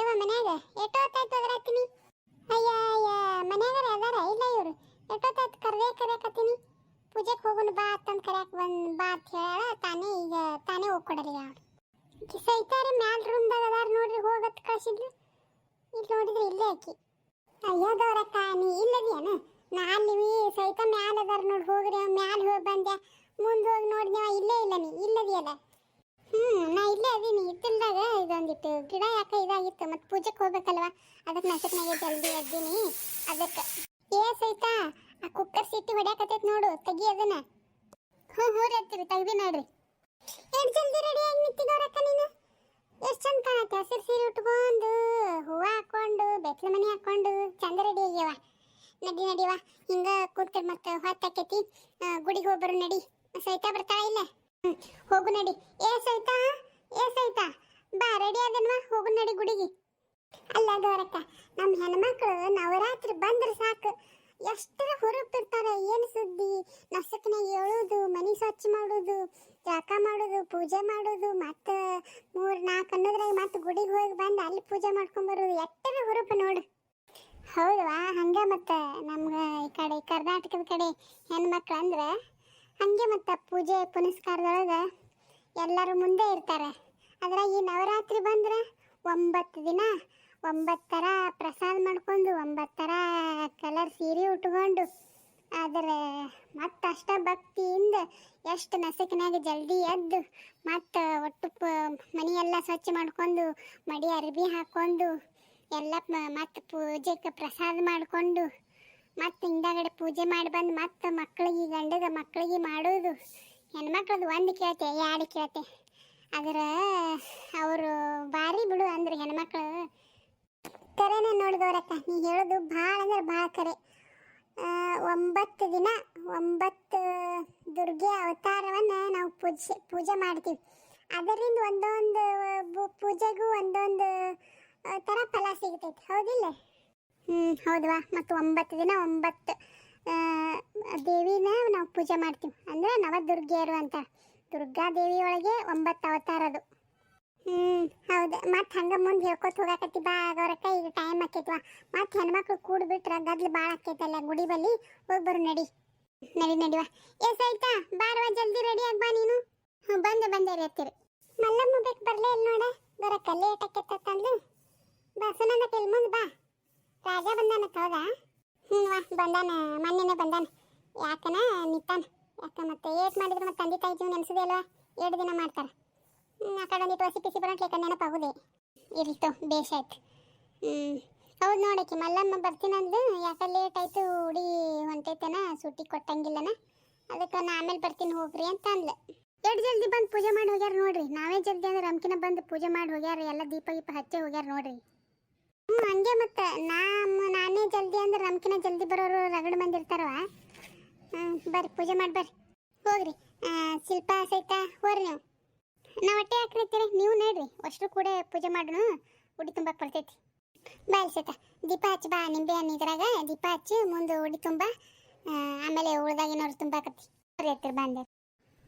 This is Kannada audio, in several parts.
ಯವ್ವ ಮನ್ಯಾಗ, ಎಷ್ಟೊತ್ತಾಯ್ತು ಅದ್ರಾತೀನಿ? ಅಯ್ಯ ಅಯ್ಯ, ಮನ್ಯಾಗಾರ ಅದಾರ? ಇಲ್ಲ ಇವ್ರು. ಎಷ್ಟೊತ್ತಾಯ್ತು ಕರ್ದೇ ಕರೆಯಕತ್ತೀನಿ? ಪೂಜೆಗೆ ಹೋಗುನು ಬಾ ಅಂತಂದು ಕರ್ಯಾಕ ಬಂದ್ ಬಾ ಅಂತ ಹೇಳ ತಾನೇ ಈಗ, ತಾನೇ ಹೋಗ್ಕೊಡಲಿ ಅವ್ರು ಸೈತಾರ ಮ್ಯಾಲ್ ರೂಮ್ದಾಗ ಅದಾರ ನೋಡ್ರಿ, ಹೋಗತ್ ಕಳ್ಸಿದ್ಲು. ಇಲ್ಲಿ ನೋಡಿದ್ರೆ ಇಲ್ಲೇ ಅಯ್ಯೋ ಗೌರಕ್ಕ, ನೀ ಇಲ್ಲದೇನು ನಾ ಅಲ್ಲಿ ಸೈತ ಮ್ಯಾಲ ಅದಾರ ನೋಡಿ, ಹೋಗ್ರಿ ಮ್ಯಾಲ ಹೋಗಿ ಬಂದ್ಯಾ? ಮುಂದೆ ಹೋಗಿ ನೋಡಿದ್ವ ಇಲ್ಲೇ ಇಲ್ಲ ನೀ, ಇಲ್ಲದಿಯಲ್ಲ? ಹ್ಮ್, ನಾ ಇಲ್ಲೇ ಅದೀನಿ. ಇತ್ತಿಲ್ದಾಗ ಇದೊಂದಿಟ್ಟು ಗಿಡ ಯಾಕೆ ಇದಾಗಿತ್ತು. ಮತ್ತೆ ಪೂಜೆಗೆ ಹೋಗ್ಬೇಕಲ್ವಾ? ಅದಕ್ಕೆ ನಸಕ್ನಾಗೆ ಜಲ್ದಿ ಎದ್ದೀನಿ. ಅದಕ್ಕೆ ಏ ಸೈತಾ ಆ ಕುಕ್ಕರ್ ಸಿಟ್ಟಿ ಹೊಡ್ಯಾಕತ್ತೈತ್ ನೋಡು. ತೆಗಿ ಅದನ್ನ. ಹ್ಞೂ ಹ್ಞೂ ರೀ ತೆಗ್ದಿ ನೋಡ್ರಿ. ಎಷ್ಟು ಜಲ್ದಿ ರೆಡಿ ಆಗಿ ನಿಂತಿದ್ದವ್ರಕ್ಕ ನೀನು? ಎಷ್ಟು ಚಂದ ಕಾಣತ್ತೆ. ಹಸಿರು ಸೀರೆ ಉಟ್ಕೊಂಡು, ಹೂವು ಹಾಕೊಂಡು ಬೆತ್ತಲ ಮನೆ ಹಾಕೊಂಡು ಚಂದ ರೆಡಿ ಆಗ್ಯಾವ. ನಡಿ ನಡಿವ ಹಿಂಗೆ ಕೂತ್ಕೊಂಡು ಮತ್ತೆ ಹೊತ್ತಾಕೈತಿ ಗುಡಿಗೆ ಹೋಗ್ಬರು ನಡಿ. ಸೈತಾ ಬರ್ತಾಳ ಇಲ್ಲ? ಹೋಗು ನಡಿ. ಏ ಸೈತಾ ಏ ಸೈತಾ ಬಾ ರೆಡಿ ಅದನ್ವಾ? ಹೋಗು ನಡಿ ಗುಡಿಗೆ. ಅಲ್ಲ ಗೌರಕ್ಕ ನಮ್ಮ ಹೆಣ್ಮಕ್ಳು ನವರಾತ್ರಿ ಬಂದ್ರೆ ಸಾಕು. ಎಷ್ಟರ ಹುರುಪಿರ್ತಾರೆ, ಏನು ಸುದ್ದಿ? ನಸಕ್ನಾಗ ಏಳೋದು, ಮನೆ ಸ್ವಚ್ಛ ಮಾಡೋದು, ಜಳಕ ಮಾಡೋದು, ಪೂಜೆ ಮಾಡೋದು, ಮತ್ತು ಮೂರು ನಾಲ್ಕು ಅನ್ನೋದ್ರಾಗ ಮತ್ತೆ ಗುಡಿಗೆ ಹೋಗಿ ಬಂದು ಅಲ್ಲಿ ಪೂಜೆ ಮಾಡ್ಕೊಂಬರೋದು ಎಷ್ಟರ ಹುರುಪು ನೋಡು. ಹೌದವಾ? ಹಂಗೆ ಮತ್ತು ನಮ್ಗೆ ಈ ಕಡೆ ಕರ್ನಾಟಕದ ಕಡೆ ಹೆಣ್ಮಕ್ಳು ಅಂದ್ರೆ ಹಂಗೆ ಮತ್ತು ಪೂಜೆ ಪುನಸ್ಕಾರದೊಳಗೆ ಎಲ್ಲರೂ ಮುಂದೆ ಇರ್ತಾರೆ. ಆದ್ರೆ ಈ ನವರಾತ್ರಿ ಬಂದ್ರೆ ಒಂಬತ್ತು ದಿನ, ಒಂಬತ್ತರ ಪ್ರಸಾದ ಮಾಡ್ಕೊಂಡು, ಒಂಬತ್ತರ ಕಲರ್ ಸೀರೆ ಉಟ್ಕೊಂಡು, ಆದರೆ ಮತ್ತೆ ಅಷ್ಟ ಭಕ್ತಿಯಿಂದ ಎಷ್ಟು ನಸಕಿನಾಗ ಜಲ್ದಿ ಎದ್ದು ಮತ್ತು ಒಟ್ಟು ಪ ಮನೆಯೆಲ್ಲ ಸ್ವಚ್ಛ ಮಾಡ್ಕೊಂಡು, ಮಡಿ ಅರ್ಬಿ ಹಾಕ್ಕೊಂಡು ಎಲ್ಲ ಮತ್ತು ಪೂಜೆಗೆ ಪ್ರಸಾದ ಮಾಡಿಕೊಂಡು ಮತ್ತು ಹಿಂದಾಗಡೆ ಪೂಜೆ ಮಾಡಿ ಬಂದು ಮತ್ತೆ ಮಕ್ಕಳಿಗೆ ಗಂಡದ ಮಕ್ಕಳಿಗೆ ಮಾಡೋದು. ಹೆಣ್ಮಕ್ಳದ್ದು ಒಂದು ಕೇಳ್ತೆ, ಎರಡು ಕೇಳ್ತೆ. ಅದರ ಅವರು ಭಾರಿ ಬಿಡು ಅಂದ್ರೆ ಹೆಣ್ಮಕ್ಳು. ಕರೆನೇ ನೋಡಿದವ್ರಕ್ಕ, ನೀ ಹೇಳೋದು ಭಾಳ ಅಂದ್ರೆ ಭಾಳ ಕರೆ. ಒಂಬತ್ತು ದಿನ, ಒಂಬತ್ತು ದುರ್ಗೆ ಅವತಾರವನ್ನು ನಾವು ಪೂಜೆ ಪೂಜೆ ಮಾಡ್ತೀವಿ. ಅದರಿಂದ ಒಂದೊಂದು ಪೂಜೆಗೂ ಒಂದೊಂದು ಥರ ಫಲ ಸಿಗ್ತೈತೆ. ಹೌದಿಲ್ಲ? ಹ್ಞೂ ಹೌದವಾ ಮತ್ತು ಒಂಬತ್ತು ದಿನ, ಒಂಬತ್ತು ದೇವಿನ ನಾವು ಪೂಜೆ ಮಾಡ್ತೀವಿ. ಅಂದ್ರೆ ನವದುರ್ಗೆಯರು ಅಂತ. ದುರ್ಗಾ ದೇವಿ ಒಳಗೆ ಒಂಬತ್ತು ಅವತಾರ ಅದು. ಹ್ಮ್, ಹೌದು. ಮತ್ತೆ ಹಂಗೆ ಮುಂದೆ ಹೇಳ್ಕೊತ ಹೋಗಾಕತ್ತಿ ಬಾ ಆಗೋರಕ್ಕ ಈಗ ಟೈಮ್ ಆಕೈತಿವ ಮತ್ತು ಹೆಣ್ಮಕ್ಳು ಕೂಡ್ಬಿಟ್ರೆ ಗದ್ಲು ಭಾಳ ಆಕೈತಲ್ಲ ಗುಡಿ ಬಲ್ಲಿ. ಹೋಗಿ ಬರು ನಡಿ. ನಡಿ ನಡಿವ ಎಸ್ ಆಯ್ತಾ ಬಾರವ ಜಲ್ದಿ ರೆಡಿ ಆಗ್ಬಾ ನೀನು. ಹ್ಞೂ ಬಂದೆ ಬಂದೆ ರೀ ಹತ್ತಿರ ಮಲ್ಲಮ್ಮ ಬೇಕು ಬರಲೇ ಇಲ್ಲ ನೋಡ. ಬರಕ್ಕ ಲೇಟ್ ಆಕೈತಂದು ಬಾ ಸುನಂದ ಮುಂದೆ ಬಾ. ರಾಜ ಬಂದಾನ ಹೌದಾ ಹ್ಞೂ ಬಂದಾನ, ಮೊನ್ನೆನೇ ಬಂದಾನ. ಯಾಕನ? ನಿತ್ತಾನ. ಯಾಕ ಮತ್ತೆ ಏಟ್ ಮಾಡಿದ್ರೆ ಮತ್ತೆ ತಂದೆ ತಾಯಿ ಜೀವನ ನೆನೆಸೋದೇ ಅಲ್ವಾ ಎರಡು ದಿನ ಮಾಡ್ತಾರೆ. ಆ ಕಡೆ ಒಂದಿಟ್ಟು ಹಸಿ ಪಿಸಿ ಬರೋಟ್ಲೇಕ ನೆನಪಾಗುದೆ ಇರ್ಲಿತ್ತು ಬೇಷ್ ಆಯ್ತು. ಹ್ಞೂ ಹೌದು ನೋಡಕ್ಕೆ ಮಲ್ಲಮ್ಮ ಬರ್ತೀನಂದು ಯಾಕೆ ಲೇಟ್ ಆಯಿತು, ಹುಡಿ ಹೊಂಟೈತೇನ ಸೂಟಿ ಕೊಟ್ಟಂಗಿಲ್ಲನ. ಅದಕ್ಕೆ ನಾ ಆಮೇಲೆ ಬರ್ತೀನಿ ಹೋಗ್ರಿ ಅಂತ ಅಂದ್ಲೆ. ಎಷ್ಟು ಜಲ್ದಿ ಬಂದು ಪೂಜೆ ಮಾಡಿ ಹೋಗ್ಯಾರ ನೋಡ್ರಿ. ನಾವೇ ಜಲ್ದಿ ಅಂದ್ರೆ ರಮಕಿನ ಬಂದು ಪೂಜೆ ಮಾಡಿ ಹೋಗ್ಯಾರ, ಎಲ್ಲ ದೀಪ ಗೀಪ ಹಚ್ಚಿ ಹೋಗ್ಯಾರ ನೋಡ್ರಿ. ಹಂಗೆ ಮತ್ತೆ. ನಮ್ಮ ನಾನೇ ಜಲ್ದಿ ಅಂದ್ರೆ ನಮ್ಕಿನ ಜಲ್ದಿ ಬರೋರು ರಗಡ್ ಮಂದಿ ಬರ್ರಿ, ಪೂಜೆ ಮಾಡಿ ಬರ್ರಿ. ಹೋಗ್ರಿ. ಶಿಲ್ಪ ಸಹಿತ ಹೋಗ್ರಿ ನೀವು. ನಾವು ಹೊಟ್ಟೆ ಹಾಕಿರ್ತೀರಿ ನೀವು ನೋಡ್ರಿ. ಅಷ್ಟು ಕೂಡ ಪೂಜೆ ಮಾಡೋಣ ಉಡಿ ತುಂಬಾ ಕೊಡ್ತೈತಿ ಬಾ ಸಹಿತ. ದೀಪ ಹಚ್ಚಿ ಬಾ ನಿಂಬೆ ಹಣ್ಣು ಇದ್ರಾಗ. ದೀಪ ಹಚ್ಚಿ ಮುಂದೆ ಉಡಿ ತುಂಬ ಆಮೇಲೆ ಉಳ್ದಾಗ ಏನಾದ್ರು ತುಂಬಾಕತ್ತಿ. ಬರ್ರಿ ಬಂದೆ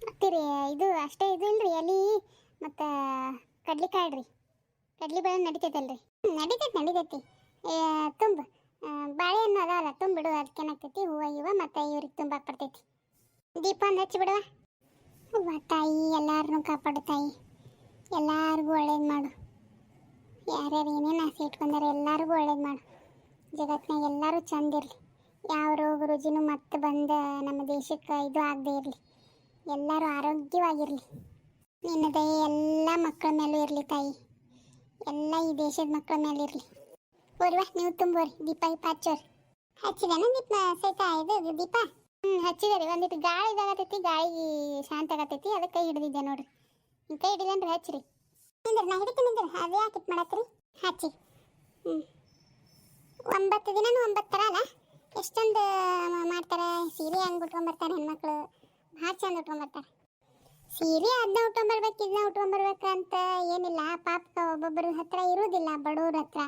ಮತ್ತಿರಿ ಇದು ಅಷ್ಟೇ ಇದು ಇಲ್ರಿ, ಎಲಿ, ಮತ್ತು ಕಡ್ಲಿಕಾಯಿ ರೀ ಕಡ್ಲಿ ಬೇಳೆ ನಡಿತೈತಲ್ರಿ. ನಡಿತೈತಿ ನಡಿತೈತಿ. ತುಂಬ ತುಂಬು ಬಾಳೆಹಣ್ಣು ಅದಾವಲ್ಲ ತುಂಬಿಡು ಅದಕ್ಕೇನಾಗ್ತೈತಿ ಹೂವು ಇವ ಮತ್ತು ಇವ್ರಿಗೆ ತುಂಬಾಕ್ ಬರ್ತೈತಿ ದೀಪ ಒಂದು ಹಚ್ಚಿ ಬಿಡುವ? ಅವ್ವ ತಾಯಿ ಎಲ್ಲಾರನ್ನೂ ಕಾಪಾಡು, ತಾಯಿ. ಎಲ್ಲಾರಿಗೂ ಒಳ್ಳೇದು ಮಾಡು. ಯಾರ್ಯಾರು ಏನೇನು ಆಸೆ ಇಟ್ಕೊಂಡಾರೆ ಎಲ್ಲರಿಗೂ ಒಳ್ಳೇದು ಮಾಡು. ಜಗತ್ತಿನಾಗ ಎಲ್ಲರೂ ಚಂದ ಇರಲಿ. ಯಾವ ರೋಗ, ರುಜಿನೂ ಮತ್ತೆ ಬಂದು ನಮ್ಮ ದೇಶಕ್ಕೆ ಇದು ಆಗದೆ ಇರಲಿ. ಎಲ್ಲರೂ ಆರೋಗ್ಯವಾಗಿರಲಿ. ನಿನ್ನ ದಯೆ ಎಲ್ಲ ಮಕ್ಕಳ ಮೇಲೂ ಇರಲಿ, ತಾಯಿ. ಎಲ್ಲ ಈ ದೇಶದ ಮಕ್ಕಳ ಮೇಲೆ ಇರಲಿ. ಓರ್ವ, ನೀವು ತುಂಬೋರಿ, ದೀಪ ಇಪ್ಪ ಹಚ್ಚೋರಿ. ಹಚ್ಚಿದಾನ ದೀಪ ಸಹಿತ ಇದು ದೀಪ? ಹ್ಞೂ ಹಚ್ಚಿದಾರಿ ಒಂದಿಟ್ಟು ಗಾಳಿ ಇದಾಗತೈತಿ ಗಾಳಿ ಶಾಂತ ಆಗತೈತಿ ಅದಕ್ಕೆ ಕೈ ಹಿಡಿದಿದ್ದೆ ನೋಡ್ರಿ. ನಿಮ್ಮ ಕೈ ಹಿಡಿದೇನ್ರಿ ಹಚ್ಚಿರಿ. ನಿಂದ್ರಿ, ನಾ ಹಿಡಿತೀನಿ ನಿಂದ್ರಿ, ಅದೇ ಯಾಕಿಟ್ ಮಾಡತ್ರಿ? ಹಚ್ಚಿ. ಹ್ಞೂ ಒಂಬತ್ತು ದಿನನೂ ಒಂಬತ್ತರ ಅಲ್ಲ? ಎಷ್ಟೊಂದು ಮಾಡ್ತಾರೆ, ಸೀರೆ ಹಂಗೆ ಉಟ್ಕೊಂಬರ್ತಾರೆ ಹೆಣ್ಮಕ್ಳು, ಭಾಳ ಚಂದ ಉಟ್ಕೊಂಬರ್ತಾರೆ. ಸೀರೆ ಅದನ್ನ ಉಟ್ಕೊಂಬರ್ಬೇಕು ಇದನ್ನ ಅಂತ ಏನಿಲ್ಲ. ಪಾಪ ಒಬ್ಬೊಬ್ಬರ ಹತ್ರ ಇರೋದಿಲ್ಲ, ಬಡವ್ರ ಹತ್ರ.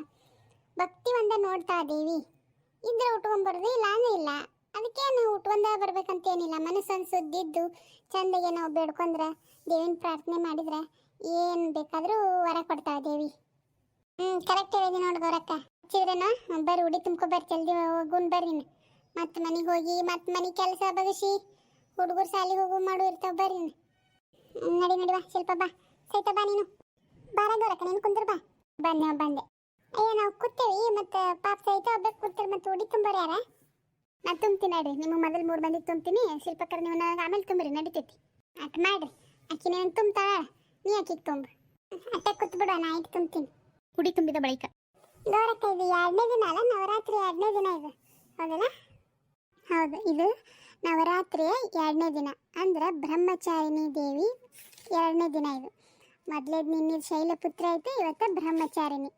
ಭಕ್ತಿ ಒಂದ ನೋಡ್ತಾ ದೇವಿ ಇದ್ರೆ ಉಟ್ಕೊಂಬರ್ದು ಇಲ್ಲ ಅಂದ್ರೆ ಇಲ್ಲ. ಅದಕ್ಕೇನು ಉಟ್ಕೊಂಡ ಬರ್ಬೇಕಂತ ಏನಿಲ್ಲ ಸುದ್ದಿದ್ದು, ಚಂದಗೆ ನಾವು ಬೇಡ್ಕೊಂಡ್ರೆ, ದೇವಿನ ಪ್ರಾರ್ಥನೆ ಮಾಡಿದ್ರೆ ಏನು ಬೇಕಾದರೂ ವರ ಕೊಡ್ತಾ ದೇವಿ ಹ್ಮ್ ಕರೆಕ್ಟ್ ಹೇಳಿದೆ ನೋಡಿ ಗೌರಕ್ಕ. ಹಚ್ಚಿದ್ರೇನ? ಬರ್ರಿ, ಉಡಿ ತುಂಬ್ಕೊ ಬರ್ರಿ, ಜಲ್ದಿ ಹೋಗುನ್ ಬರ್ರಿ ಮತ್ತೆ ಮನೆಗೆ ಹೋಗಿ, ಮತ್ತೆ ಮನೆ ಕೆಲಸ ಬಗಸಿ ಹುಡುಗರು ಸಾಲಿಗೆ ಹೋಗು, ಮಾಡು ಇರ್ತಾವೆ ಬರ್ರಿ ನಡಿ ನಡಿ ಬಾ ಶಿಲ್ಪ ಬಾ. ಸೈತ ಬಾ ನೀನು. ಬಾರ ಗೌರಕ್ಕ ನೀನು ಕುಂದ್ರ ಬಾ. ಬಂದೆ ಬಂದೆ. ಅಯ್ಯ ನಾವು ಕೂತೇವಿ ಮತ್ತೆ ಪಾಪ ಸಹಿತ ಒಬ್ಬ ಕೂತಾರೆ ಮತ್ತೆ ಉಡಿ ತುಂಬಾರ ಯಾರ? ನಾ ತುಂಬ್ತೀನಿ ನಡ್ರಿ ನಿಮಗೆ ಮೊದಲು ಮೂರು ಮಂದಿಗೆ ತುಂಬ್ತೀನಿ. ಶಿಲ್ಪಕರ್ ನೀವು ನನಗೆ ಆಮೇಲೆ ತುಂಬ್ರಿ ನಡಿತೈತಿ. ಅಟ್ ಮಾಡ್ರಿ. ಅಕ್ಕಿ ನೀನು ತುಂಬ್ತಾಳ ನೀ ಅಕ್ಕಿಗೆ ತುಂಬ. ಅಟ್ಟೆ ಕೂತ್ ಬಿಡುವ ನಾ ಇಟ್ಟು ತುಂಬ್ತೀನಿ. ಕುಡಿ ತುಂಬಿದ ಬಳಿಕ. ಗೌರಕ್ಕ ಇದು ಎರಡನೇ ದಿನ ಅಲ್ಲ ನವರಾತ್ರಿ ಎರಡನೇ ದಿನ ಇದು. ಹೌದಲ್ಲ ಹೌದು ಇದು ನವರಾತ್ರಿಯ ಎರಡನೇ ದಿನ. ಅಂದ್ರೆ ಬ್ರಹ್ಮಚಾರಿಣಿ ದೇವಿ ಎರಡನೇ ದಿನ ಇದು. ಮೊದಲೇದು ನಿನ್ನೆ ಶೈಲಪುತ್ರ ಐತೆ, ಇವತ್ತು ಬ್ರಹ್ಮಚಾರಿಣಿ.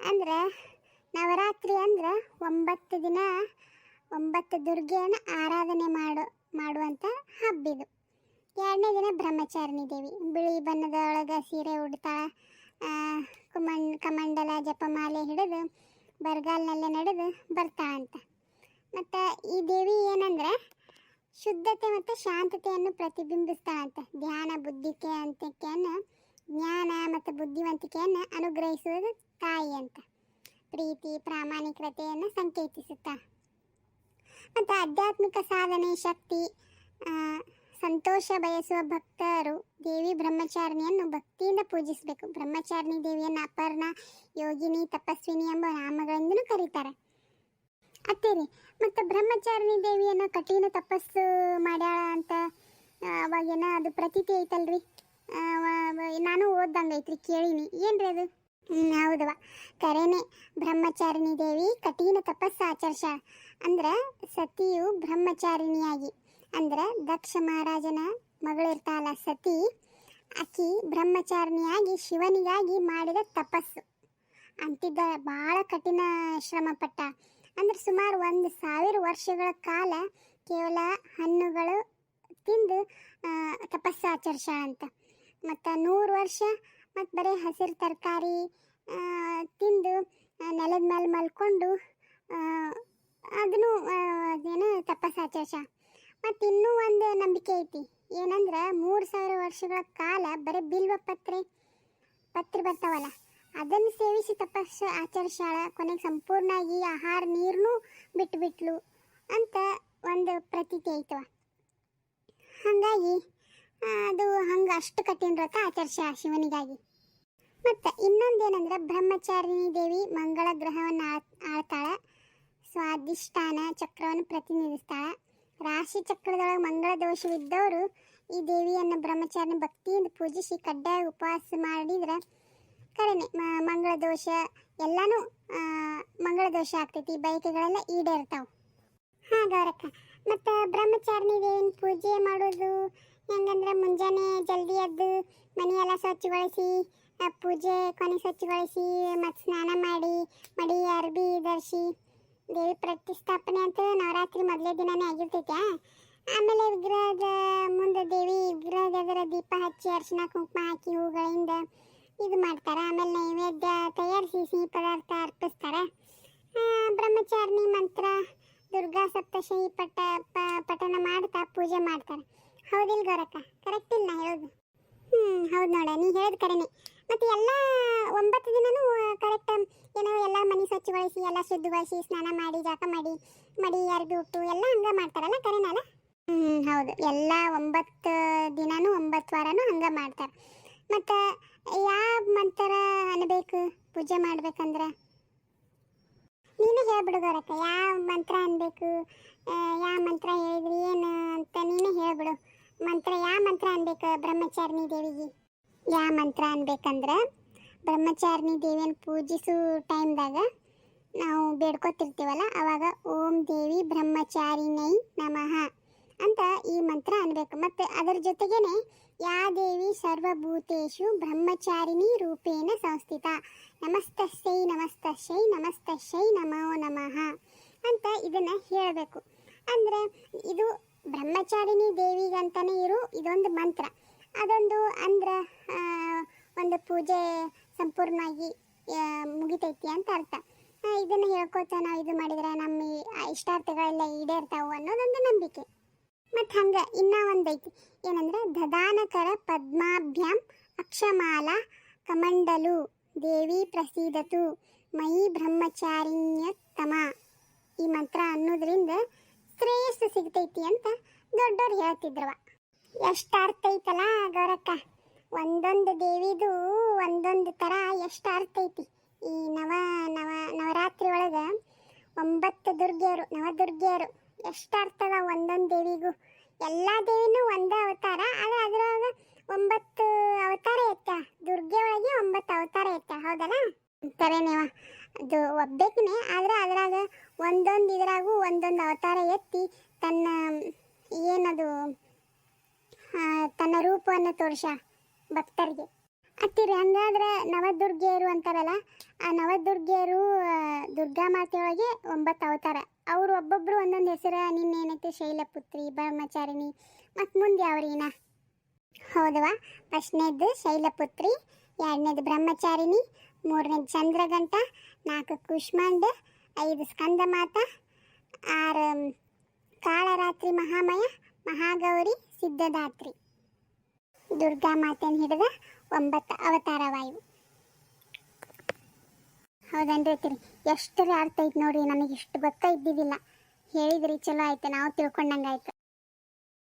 ಅಂದ್ರೆ ನವರಾತ್ರಿ ಅಂದ್ರೆ ಒಂಬತ್ತು ದಿನ, ಒಂಬತ್ತು ದುರ್ಗೆಯನ್ನು ಆರಾಧನೆ ಮಾಡು ಮಾಡುವಂಥ ಹಬ್ಬ ಇದು ಎರಡನೇ ದಿನ ಬ್ರಹ್ಮಚಾರಿಣಿ ದೇವಿ. ಬಿಳಿ ಬಣ್ಣದ ಒಳಗೆ ಸೀರೆ ಉಡ್ತಾ ಕುಮಂಡ್ ಕಮಂಡಲ, ಜಪಮಾಲೆ ಹಿಡಿದು ಬರಗಾಲನಲ್ಲೇ ನಡೆದು ಬರ್ತಾಳಂತ. ಮತ್ತು ಈ ದೇವಿ ಏನಂದ್ರೆ ಶುದ್ಧತೆ ಮತ್ತು ಶಾಂತತೆಯನ್ನು ಪ್ರತಿಬಿಂಬಿಸ್ತಾಳಂತೆ ಧ್ಯಾನ ಬುದ್ಧಿಕೆ ಅಂತಕೆಯನ್ನು ಜ್ಞಾನ ಮತ್ತು ಬುದ್ಧಿವಂತಿಕೆಯನ್ನು ಅನುಗ್ರಹಿಸುವುದು ತಾಯಿ ಅಂತ. ಪ್ರೀತಿ, ಪ್ರಾಮಾಣಿಕತೆಯನ್ನು ಸಂಕೇತಿಸುತ್ತಾ. ಮತ್ತು ಆಧ್ಯಾತ್ಮಿಕ ಸಾಧನೆ, ಶಕ್ತಿ ಸಂತೋಷ ಬಯಸುವ ಭಕ್ತರು ದೇವಿ ಬ್ರಹ್ಮಚಾರಿಣಿಯನ್ನು ಭಕ್ತಿಯಿಂದ ಪೂಜಿಸಬೇಕು. ಬ್ರಹ್ಮಚಾರಿಣಿ ದೇವಿಯನ್ನು ಅಪರ್ಣ, ಯೋಗಿನಿ, ತಪಸ್ವಿನಿ ಎಂಬ ನಾಮಗಳಿಂದಲೂ ಕರೀತಾರೆ. ಅತ್ತೇರಿ, ಮತ್ತು ಬ್ರಹ್ಮಚಾರಿಣಿ ದೇವಿಯನ್ನು ಕಠಿಣ ತಪಸ್ಸು ಮಾಡ್ಯಾಳ ಅಂತ ಅವಾಗೇನ ಅದು ಪ್ರತೀತಿ ಐತಲ್ರಿ. ನಾನು ಓದ್ದಂಗೆ ಐತ್ರಿ, ಕೇಳೀನಿ. ಏನ್ರಿ ಅದು? ಹೌದವ ಕರೇನೆ, ಬ್ರಹ್ಮಚಾರಿಣಿ ದೇವಿ ಕಠಿಣ ತಪಸ್ಸು ಆಚರ್ಷ. ಅಂದ್ರೆ ಸತಿಯು ಬ್ರಹ್ಮಚಾರಿಣಿಯಾಗಿ. ಅಂದ್ರೆ ದಕ್ಷ ಮಹಾರಾಜನ ಮಗಳಿರ್ತಾಳ ಸತಿ ಅಕ್ಕಿ ಬ್ರಹ್ಮಚಾರಿಣಿಯಾಗಿ ಶಿವನಿಗಾಗಿ ಮಾಡಿದ ತಪಸ್ಸು. ಅಂತಿದ್ದ ಭಾಳ ಕಠಿಣ ಶ್ರಮ ಪಟ್ಟ ಅಂದ್ರೆ ಸುಮಾರು ಒಂದು ಸಾವಿರ ವರ್ಷಗಳ ಕಾಲ ಕೇವಲ ಹಣ್ಣುಗಳು ತಿಂದು ತಪಸ್ಸು ಆಚರಿಸ ಅಂತ. ಮತ್ತು ನೂರು ವರ್ಷ ಮತ್ತು ಬರೀ ಹಸಿರು ತರಕಾರಿ ತಿಂದು ನೆಲದ ಮೇಲೆ ಮಲ್ಕೊಂಡು ಅದನ್ನು ಏನು ತಪಸ್ಸು ಆಚರಿಸ ಮತ್ತು ಇನ್ನೂ ಒಂದು ನಂಬಿಕೆ ಐತಿ. ಏನಂದ್ರೆ ಮೂರು ಸಾವಿರ ವರ್ಷಗಳ ಕಾಲ ಬರೀ ಬಿಲ್ವ ಪತ್ರೆ ಪತ್ರೆ ಬರ್ತಾವಲ್ಲ. ಅದನ್ನು ಸೇವಿಸಿ ತಪಸ್ಸು ಆಚರಿಸಾಳ ಕೊನೆಗೆ ಸಂಪೂರ್ಣವಾಗಿ ಆಹಾರ ನೀರನ್ನೂ ಬಿಟ್ಟುಬಿಟ್ಲು ಅಂತ ಒಂದು ಪ್ರತೀತಿ ಐತವ. ಹಾಗಾಗಿ ಅದು ಹಂಗೆ ಅಷ್ಟು ಕಠಿಣ ವ್ರತ ಆಚರಿಸ ಶಿವನಿಗಾಗಿ. ಮತ್ತು ಇನ್ನೊಂದೇನಂದ್ರೆ ಬ್ರಹ್ಮಚಾರಿಣಿ ದೇವಿ ಮಂಗಳ ಗ್ರಹವನ್ನು ಆಳ್, ಆಳ್ತಾಳ. ಸ್ವಾಧಿಷ್ಠಾನ ಚಕ್ರವನ್ನು ಪ್ರತಿನಿಧಿಸ್ತಾಳೆ. ರಾಶಿ ಚಕ್ರದೊಳಗೆ ಮಂಗಳ ದೋಷವಿದ್ದವರು ಈ ದೇವಿಯನ್ನು ಬ್ರಹ್ಮಚಾರಿಣಿ ಭಕ್ತಿಯಿಂದ ಪೂಜಿಸಿ ಕಡ್ಡಾಯ ಉಪವಾಸ ಮಾಡಿದ್ರೆ ಕರೆನೆ ಮಂಗಳ ದೋಷ, ಎಲ್ಲಾನು ಮಂಗಳ ದೋಷ ಆಗ್ತೈತಿ, ಬಯಕೆಗಳೆಲ್ಲ ಈಡೇರ್ತಾವ. ಹಾಂ ಗೌರಕ್ಕ ಮತ್ತು ಬ್ರಹ್ಮಚಾರಿಣಿ ದೇವಿನ ಪೂಜೆ ಮಾಡೋದು? ಹೆಂಗಂದ್ರೆ ಮುಂಜಾನೆ ಜಲ್ದಿ ಎದ್ದು ಮನೆಯೆಲ್ಲ ಸ್ವಚ್ಛಗೊಳಿಸಿ ಪೂಜೆ ಕೊನೆ ಸ್ವಚ್ಛಗೊಳಿಸಿ ಮತ್ತು ಸ್ನಾನ ಮಾಡಿ, ಮಡಿ, ಅರ್ಬಿ ಧರಿಸಿ, ದೇವಿ ಪ್ರತಿಷ್ಠಾಪನೆ ಅಂತ ನವರಾತ್ರಿ ಮೊದಲೇ ದಿನನೇ ಆಗಿರ್ತೈತೆ ಆಮೇಲೆ ವಿಗ್ರಹದ ಮುಂದೆ ದೇವಿ ವಿಗ್ರಹದ ದೀಪ ಹಚ್ಚಿ ಅರಿಶಿನ ಕುಂಕುಮ ಹಾಕಿ ಹೂಗಳಿಂದ ಇದು ಮಾಡ್ತಾರೆ. ಆಮೇಲೆ ನೈವೇದ್ಯ ತಯಾರಿಸಿ ಸಿಹಿ ಪದಾರ್ಥ ಅರ್ಪಿಸ್ತಾರೆ ಬ್ರಹ್ಮಚಾರಿಣಿ ಮಂತ್ರ, ದುರ್ಗಾ ಸಪ್ತಶಿ ಪಟ, ಪ- ಪಠನ ಮಾಡ್ತಾ ಪೂಜೆ ಮಾಡ್ತಾರೆ. ಹೌದಿಲ್ಲ ಗೌರಕ್ಕ? ಕರೆಕ್ಟ್ ಇಲ್ಲ ಹೇಳೋದು? ಹ್ಞೂ ಹೌದು ನೋಡ, ನೀ ಹೇಳೋದು ಕರೆನೇ. ಮತ್ತು ಎಲ್ಲ ಒಂಬತ್ತು ದಿನವೂ ಕರೆಕ್ಟ್ ಏನೋ ಎಲ್ಲ ಮನೆ ಸ್ವಚ್ಛಗೊಳಿಸಿ, ಎಲ್ಲ ಶುದ್ಧಗೊಳಿಸಿ, ಸ್ನಾನ ಮಾಡಿ ಜಾಕ ಮಾಡಿ, ಮಡಿ ಅರ್ಬಿ ಉಟ್ಟು ಎಲ್ಲ ಹಂಗೆ ಮಾಡ್ತಾರಲ್ಲ ಕರೆನಲ್ಲ ಹ್ಞೂ ಹೌದು. ಎಲ್ಲ ಒಂಬತ್ತು ದಿನವೂ ಒಂಬತ್ತು ವಾರನೂ ಹಂಗೆ ಮಾಡ್ತಾರೆ. ಮತ್ತು ಯಾವ ಮಂತ್ರ ಅನ್ಬೇಕು ಪೂಜೆ ಮಾಡ್ಬೇಕಂದ್ರೆ? ನೀನು ಹೇಳ್ಬಿಡು ಗೌರಕ್ಕ, ಯಾವ ಮಂತ್ರ ಅನ್ಬೇಕು? ಯಾವ ಮಂತ್ರ ಹೇಳಿದ್ರಿ, ಏನು ಅಂತ ನೀನು ಹೇಳ್ಬಿಡು. ಮಂತ್ರ, ಯಾವ ಮಂತ್ರ ಅನ್ಬೇಕು ಬ್ರಹ್ಮಚಾರಿಣಿ ದೇವಿಗೆ? ಯಾವ ಮಂತ್ರ ಅನ್ಬೇಕಂದ್ರೆ ಬ್ರಹ್ಮಚಾರಿಣಿ ದೇವಿಯನ್ನು ಪೂಜಿಸೋ ಟೈಮ್ದಾಗ ನಾವು ಬೇಡ್ಕೊತಿರ್ತೀವಲ್ಲ, ಅವಾಗ ಓಂ ದೇವಿ ಬ್ರಹ್ಮಚಾರಿಣೈ ನಮಃ ಅಂತ ಈ ಮಂತ್ರ ಅನ್ಬೇಕು. ಮತ್ತು ಅದರ ಜೊತೆಗೇನೆ ಯಾ ದೇವಿ ಸರ್ವಭೂತೇಶು ಬ್ರಹ್ಮಚಾರಿಣಿ ರೂಪೇಣ ಸಂಸ್ಥಿತ. ನಮಸ್ತಸ್ಯೈ ನಮಸ್ತಸ್ಯೈ ನಮಸ್ತಸ್ಯೈ ನಮೋ ನಮಃ ಅಂತ ಇದನ್ನು ಹೇಳಬೇಕು. ಅಂದರೆ ಇದು ಬ್ರಹ್ಮಚಾರಿಣಿ ದೇವಿಗಂತಲೇ ಇರು, ಇದೊಂದು ಮಂತ್ರ. ಅದೊಂದು ಅಂದ್ರೆ ಒಂದು ಪೂಜೆ ಸಂಪೂರ್ಣವಾಗಿ ಮುಗಿತೈತಿ ಅಂತ ಅರ್ಥ. ಇದನ್ನು ಹೇಳ್ಕೊತ ನಾವು ಇದು ಮಾಡಿದ್ರೆ ನಮ್ಮ ಇಷ್ಟಾರ್ಥಗಳೆಲ್ಲ ಈಡೇರ್ತಾವು ಅನ್ನೋದೊಂದು ನಂಬಿಕೆ. ಮತ್ತು ಹಂಗೆ ಇನ್ನೂ ಒಂದೈತಿ. ಏನಂದ್ರೆ ದದಾನಕರ ಪದ್ಮಾಭ್ಯಾಂ ಅಕ್ಷಮಾಲ ಕಮಂಡಲು ದೇವಿ ಪ್ರಸೀದತು ಮಯಿ ಬ್ರಹ್ಮಚಾರಿಣ್ಯತಮ. ಈ ಮಂತ್ರ ಅನ್ನೋದ್ರಿಂದ ಶ್ರೇಯಸ್ಸು ಸಿಗ್ತೈತಿ ಅಂತ ದೊಡ್ಡವ್ರು ಹೇಳ್ತಿದ್ರವ. ಎಷ್ಟು ಅರ್ಥ ಐತಲ್ಲ ಗೌರಕ್ಕ? ಒಂದೊಂದು ದೇವಿದು ಒಂದೊಂದು ಥರ ಎಷ್ಟು ಅರ್ಥ ಐತಿ ಈ ನವ ನವ ನವರಾತ್ರಿ ಒಳಗೆ ಒಂಬತ್ತು ದುರ್ಗೆಯರು, ನವದುರ್ಗಿಯರು ಎಷ್ಟು ಅರ್ಥ ಅದ ಒಂದೊಂದು ದೇವಿಗೂ. ಎಲ್ಲ ದೇವಿನೂ ಒಂದೇ ಅವತಾರ, ಆದರೆ ಅದ್ರೊಳಗ ಒಂಬತ್ತು ಅವತಾರ ಇತ್ತ ದುರ್ಗೆ ಒಳಗೆ ಒಂಬತ್ತು ಅವತಾರ ಇತ್ತ ಹೌದಲ್ಲ ಅಂತಾರೆ ನೀವ, ಅದು ಒಬ್ಬೇಕನೆ ಆದ್ರೆ ಅದ್ರಾಗ ಒಂದೊಂದು ಇದ್ರಾಗೂ ಒಂದೊಂದು ಅವತಾರ ಎತ್ತಿ ತನ್ನ, ಏನದು ತನ್ನ ರೂಪವನ್ನು ತೋರ್ಸ ಭಕ್ತರಿಗೆ. ಅತ್ತಿರಿ, ಹಂಗಾದ್ರೆ ನವದುರ್ಗೆಯರು ಅಂತಾರಲ್ಲ, ಆ ನವದುರ್ಗೆಯರು ದುರ್ಗಾ ಮಾತೆಯೊಳಗೆ ಒಂಬತ್ತು ಅವತಾರ. ಅವ್ರು ಒಬ್ಬೊಬ್ರು ಒಂದೊಂದು ಹೆಸರು ನಿನ್ನೇನೈತೆ ಶೈಲಪುತ್ರಿ ಬ್ರಹ್ಮಚಾರಿಣಿ, ಮತ್ತು ಮುಂದೆ ಅವ್ರೀನ? ಹೌದವಾ? ಫಸ್ಟ್ನೇದು ಶೈಲಪುತ್ರಿ ಎರಡನೇದು ಬ್ರಹ್ಮಚಾರಿಣಿ, ಮೂರನೇದು ಚಂದ್ರಗಂಟ, ನಾಲ್ಕು ಕುಷ್ಮಾಂಡ, ಐದು ಸ್ಕಂದ ಮಾತ ಆರು ಕಾಳರಾತ್ರಿ ಮಹಾಮಯ, ಮಹಾಗೌರಿ, ಸಿದ್ಧದಾತ್ರಿ. ದುರ್ಗಾ ಮಾತೆಯನ್ನು ಹಿಡಿದ ಒಂಬತ್ತು ಅವತಾರವಾಯು ಹೌದನ್ರಿ ತಿರಿ ಎಷ್ಟರ ಅರ್ಥ ಐತೆ ನೋಡ್ರಿ ನನಗೆ ಇಷ್ಟು ಗೊತ್ತಾ ಇದ್ದಿದ್ದಿಲ್ಲ ಹೇಳಿದ್ರಿ ಚಲೋ ಆಯ್ತು, ನಾವು ತಿಳ್ಕೊಂಡಂಗಾಯ್ತು.